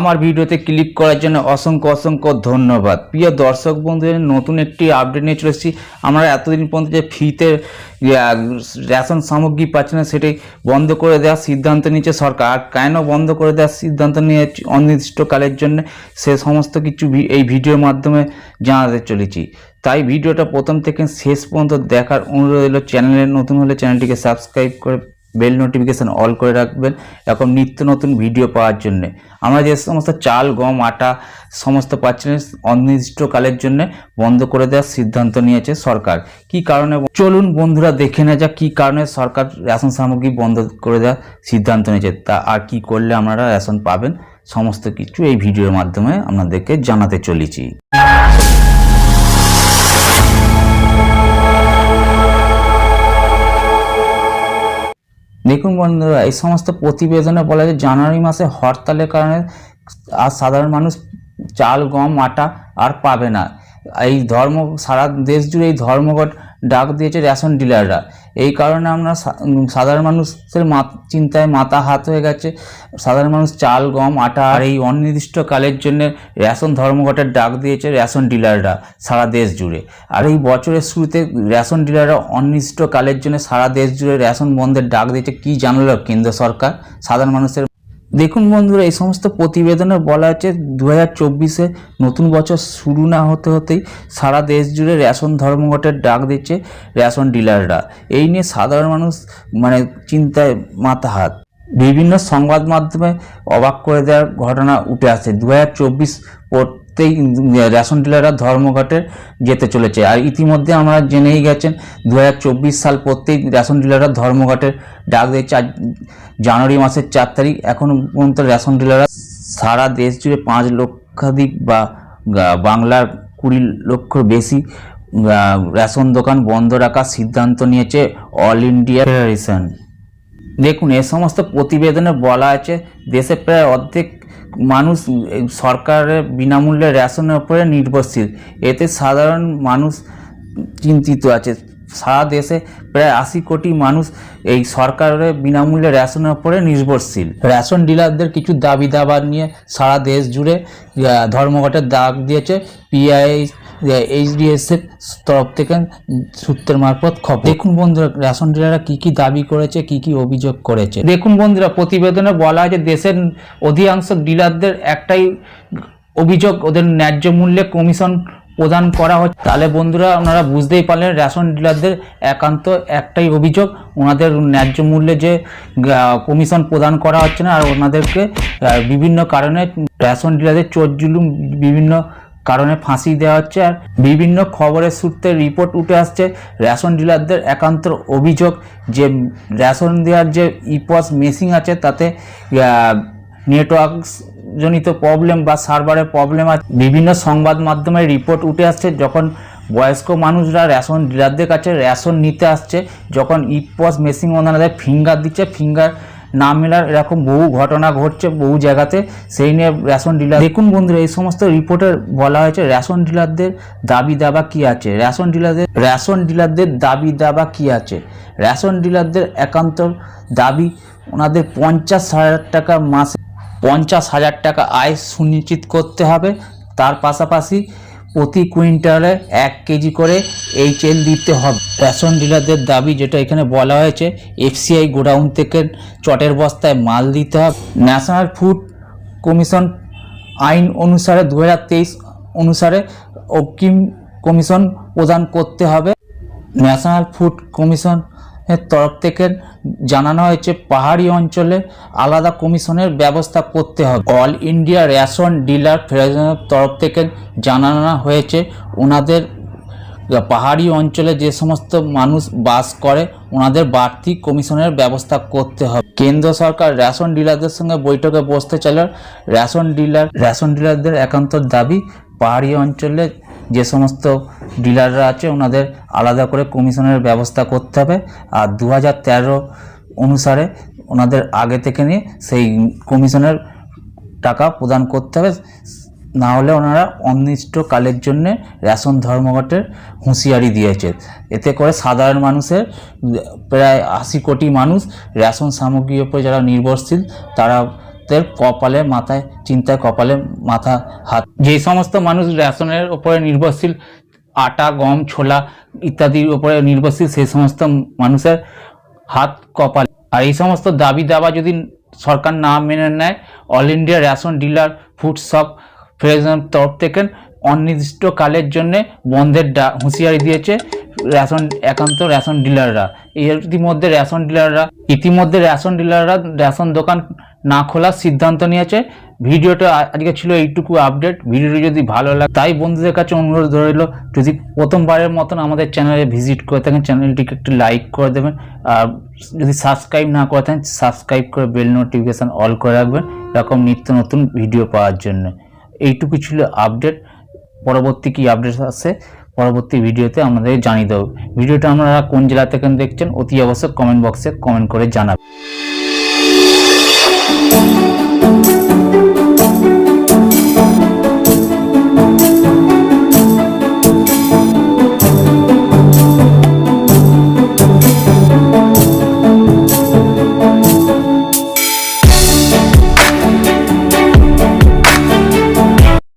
আমার ভিডিওতে ক্লিক করার জন্য অসংখ্য অসংখ্য ধন্যবাদ। প্রিয় দর্শক বন্ধুদের নতুন একটি আপডেট নিয়ে চলেছি আমরা এতদিন পর্যন্ত যে আহ, রেশন সামগ্রী পাচ্ছি না সেটি বন্ধ করে দেওয়ার সিদ্ধান্ত নিয়েছে সরকার। আর কেন বন্ধ করে দেওয়ার সিদ্ধান্ত নিয়ে অনির্দিষ্টকালের জন্য সে সমস্ত কিছু এই ভিডিওর মাধ্যমে জানাতে চলেছি। তাই ভিডিওটা প্রথম থেকে শেষ পর্যন্ত দেখার অনুরোধ হলো চ্যানেলে নতুন হলে চ্যানেলটিকে সাবস্ক্রাইব করে বেল নোটিফিকেশান অল করে রাখবেন এখন নিত্য নতুন ভিডিও পাওয়ার জন্য। আমরা যে সমস্ত চাল, গম, আটা সমস্ত পাচ্ছেন অনির্দিষ্টকালের জন্য বন্ধ করে দেওয়ার সিদ্ধান্ত নিয়েছে সরকার। কি কারণে চলুন বন্ধুরা দেখে না যাক কি কারণে সরকার রেশন সামগ্রী বন্ধ করে দেওয়ার সিদ্ধান্ত নিয়েছে। তা আর কি করলে আপনারা রেশন পাবেন, সমস্ত কিছু এই ভিডিওর মাধ্যমে আপনাদেরকে জানাতে চলেছি। দেখুন বন্ধুরা, এই সমস্ত প্রতিবেদনে বলা যায় জানুয়ারি মাসে হরতালের কারণে আর সাধারণ মানুষ চাল, গম, আটা আর পাবে না। এই ধর্ম, সারা দেশ জুড়ে এই ধর্মঘট ডাক দিয়েছে রেশন ডিলাররা। এই কারণে আমরা সাধারণ মানুষের চিন্তায় মাথা হাত হয়ে গেছে। সাধারণ মানুষ চাল, গম, আটা আর এই অনির্দিষ্টকালের জন্য রেশন ধর্মঘটের ডাক দিয়েছে রেশন ডিলাররা সারা দেশ জুড়ে। আর এই বছরের শুরুতে রেশন ডিলাররা অনির্দিষ্টকালের জন্য সারা দেশ জুড়ে রেশন বন্ধের ডাক দিয়েছে। কি জানালো কেন্দ্র সরকার? সাধারণ মানুষের দেখুন বন্ধুরা, এই সমস্ত প্রতিবেদনে বলা হচ্ছে দু হাজার নতুন বছর শুরু না হতে হতেই সারা দেশ জুড়ে রেশন ধর্মঘটের ডাক দিচ্ছে রেশন ডিলাররা। এই নিয়ে সাধারণ মানুষ মানে চিন্তায় মাথা হাত। বিভিন্ন সংবাদ মাধ্যমে অবাক করে দেওয়ার ঘটনা উঠে আসছে। দু হাজার চব্বিশ রেশন ডিলাররা ধর্মঘটে যেতে চলেছে। আর ইতিমধ্যে আমরা জেনেই গেছেন দু হাজার চব্বিশ সাল পড়তেই রেশন ডিলাররা ধর্মঘটের ডাক দিয়েছে আজ জানুয়ারি মাসের চার তারিখ এখনও পর্যন্ত রেশন ডিলাররা সারা দেশ জুড়ে পাঁচ লক্ষাধিক বা বাংলার কুড়ি লক্ষ বেশি রেশন দোকান বন্ধ রাখার সিদ্ধান্ত নিয়েছে অল ইন্ডিয়া ফেডারেশন। দেখুন, এ সমস্ত প্রতিবেদনে বলা আছে, দেশে প্রায় অর্ধেক মানুষ সরকারের বিনামূল্যে রেশনের উপরে নির্ভরশীল। এতে সাধারণ মানুষ চিন্তিত আছে। সারা দেশে প্রায় আশি কোটি মানুষ এই সরকারের বিনামূল্যে রেশনের উপরে নির্ভরশীল। রেশন ডিলারদের কিছু দাবি দাবার নিয়ে সারা দেশ জুড়ে ধর্মঘটের ডাক দিয়েছে। পিআই এইচডিএস এর তরফ থেকে সূত্রের মারফত খবর। দেখুন বন্ধুরা, রেশন ডিলাররা কি কি দাবি করেছে, কি কি অভিযোগ করেছে। দেখুন বন্ধুরা, প্রতিবেদনে বলা হয় যে দেশের অধিকাংশ ডিলারদের একটাই অভিযোগ, ওদের ন্যায্য মূল্যে কমিশন প্রদান করা হচ্ছে। তাহলে বন্ধুরা, আপনারা বুঝতেই পারলেন, রেশন ডিলারদের একান্ত একটাই অভিযোগ, ওনাদের ন্যায্য মূল্যে যে কমিশন প্রদান করা হচ্ছে না, আর ওনাদেরকে বিভিন্ন কারণে রেশন ডিলারদের চোর জুলুম, বিভিন্ন কারণে ফাঁসি দেওয়া হচ্ছে আর বিভিন্ন খবরের সূত্রে রিপোর্ট উঠে আসছে রেশন ডিলারদের একান্ত অভিযোগ যে রেশন দেওয়ার যে ইপস মেশিন আছে তাতে নেটওয়ার্ক জনিত প্রবলেম বা সার্ভারের প্রবলেম আছে। বিভিন্ন সংবাদ মাধ্যমে রিপোর্ট উঠে আসছে যখন বয়স্ক মানুষরা রেশন ডিলারদের কাছে রেশন নিতে আসছে, যখন ইপস মেশিন ওনাদের ফিঙ্গার দিচ্ছে ফিঙ্গার না মেলার এরকম বহু ঘটনা ঘটছে বহু জায়গাতে, সেই নিয়ে রেশন ডিলার দেখুন বন্ধুরা, এই সমস্ত রিপোর্টে বলা হয়েছে রেশন ডিলারদের দাবি দাবা কি আছে? রেশন ডিলারদের রেশন ডিলারদের দাবি দাবা কি আছে? রেশন ডিলারদের একান্ত দাবি ওনাদের পঞ্চাশ হাজার টাকা মাসে পঞ্চাশ হাজার টাকা আয় সুনিশ্চিত করতে হবে। তার পাশাপাশি প্রতি কুইন্টালে এক কেজি করে এইচএল দিতে হবে। রেশন ডিলারদের দাবি, যেটা এখানে বলা হয়েছে, এফসিআই গোডাউন থেকে চটের বস্তায় মাল দিতে হবে। ন্যাশনাল ফুড কমিশন আইন অনুসারে দু হাজার তেইশ অনুসারে অগ্রিম কমিশন প্রদান করতে হবে। ন্যাশনাল ফুড কমিশন তরফ থেকে জানানো হয়েছে, পাহাড়ি অঞ্চলে আলাদা কমিশনের ব্যবস্থা করতে হবে। অল ইন্ডিয়া রেশন ডিলার ফেডারেশনের তরফ থেকে জানানো হয়েছে ওনাদের পাহাড়ি অঞ্চলে যে সমস্ত মানুষ বাস করে ওনাদের বাড়তি কমিশনের ব্যবস্থা করতে হবে। কেন্দ্র সরকার রেশন ডিলারদের সঙ্গে বৈঠকে বসতে চাইলে। রেশন ডিলার, রেশন ডিলারদের একান্ত দাবি, পাহাড়ি অঞ্চলে যে সমস্ত ডিলাররা আছে, ওনাদের আলাদা করে কমিশনের ব্যবস্থা করতে হবে। আর দু হাজার তেরো অনুসারে ওনাদের আগে থেকে নিয়ে সেই কমিশনের টাকা প্রদান করতে হবে। না হলে ওনারা অনির্দিষ্টকালের জন্য রেশন ধর্মঘটের হুঁশিয়ারি দিয়েছে। এতে করে সাধারণ মানুষের, প্রায় আশি কোটি মানুষ রেশন সামগ্রীর উপর যারা নির্ভরশীল, তারা মানুষদের কপালে মাথায় চিন্তায় কপালে মাথা, হাত। যে সমস্ত মানুষ রেশনের উপরে নির্ভরশীল, আটা, গম, ছোলা ইত্যাদির উপরে নির্ভরশীল সেই সমস্ত মানুষের হাত, কপাল। আর এই সমস্ত দাবি দাবা যদি সরকার না মেনে নেয়, all India ration dealer, food shop ফেডারেশনের তরফ থেকে অনির্দিষ্টকালের জন্য বন্ধের ডা- হুঁশিয়ারি দিয়েছে রেশন একান্ত রেশন ডিলাররা। এর ইতিমধ্যে রেশন ডিলাররা, ইতিমধ্যে রেশন ডিলাররা রেশন দোকান না খোলার সিদ্ধান্ত নিয়েছে। ভিডিওটা আজকে ছিল এইটুকু আপডেট ভিডিওটি যদি ভালো লাগে, তাই বন্ধুদের কাছে অনুরোধ রইল, যদি প্রথমবারের মতন আমাদের চ্যানেলে ভিজিট করে থাকেন চ্যানেলটিকে একটু লাইক করে দেবেন। আর যদি সাবস্ক্রাইব না করে থাকেন সাবস্ক্রাইব করে বেল নোটিফিকেশান অল করে রাখবেন, এরকম নিত্য নতুন ভিডিও পাওয়ার জন্য। এইটুকু ছিল আপডেট পরবর্তী কি আপডেট আসছে পরবর্তী ভিডিওতে আমাদের জানিয়ে দেবো। ভিডিওটা আপনারা কোন জেলা থেকে দেখছেন, অতি অবশ্যই কমেন্ট বক্সে কমেন্ট করে জানাবেন। Thank.